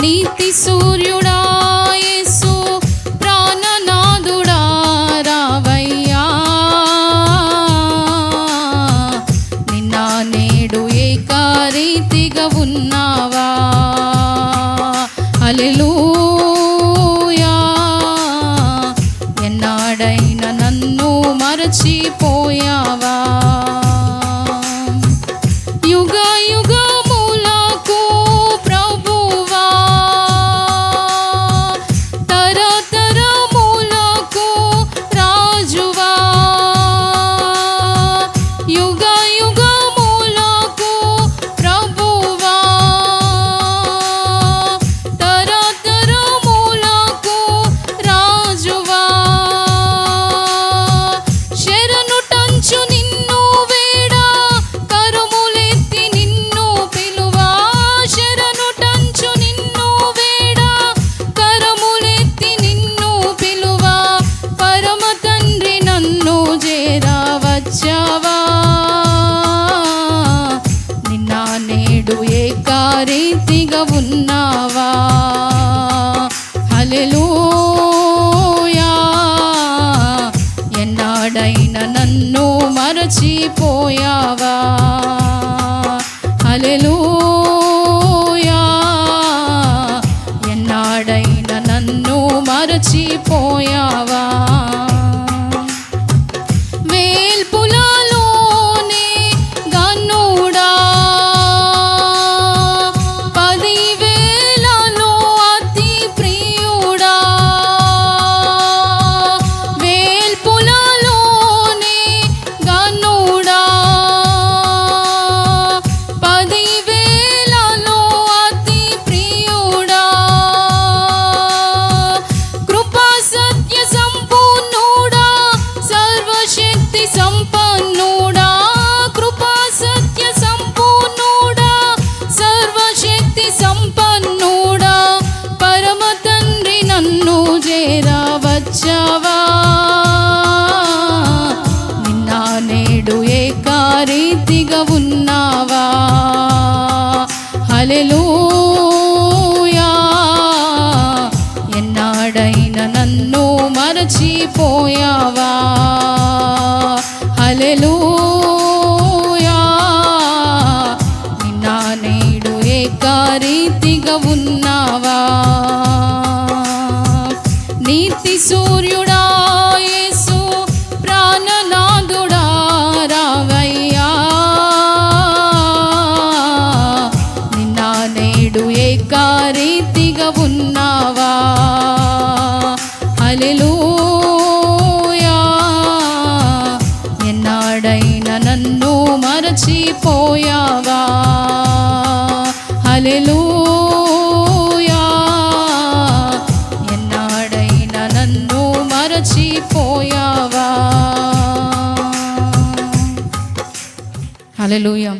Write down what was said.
నీతి సూర్యుడా యేసు ప్రాణనాథుడా రావయ్యా. నిన్న నేడు ఏకారీతిగా నేడు ఉన్నావా? హలెలూయా ఎన్నాడైనా నన్ను మరచిపోయావా? హలెలూయా ఎన్నాడైనా నన్ను మరచిపోయావా? రీతిగా ఉన్నావా? హలెలూయా ఎన్నాడైనా నన్ను మరచిపోయావా? హలెలూయా నిన్న నేడు ఏకారీతిగా ఉన్నావా? నీతి సూర్యుడా ఎన్నాడైనా నన్ను మరచిపోయావా? హల్లెలూయా. ఎన్నాడైనా నన్ను మరచిపోయావా? హల్లెలూయా.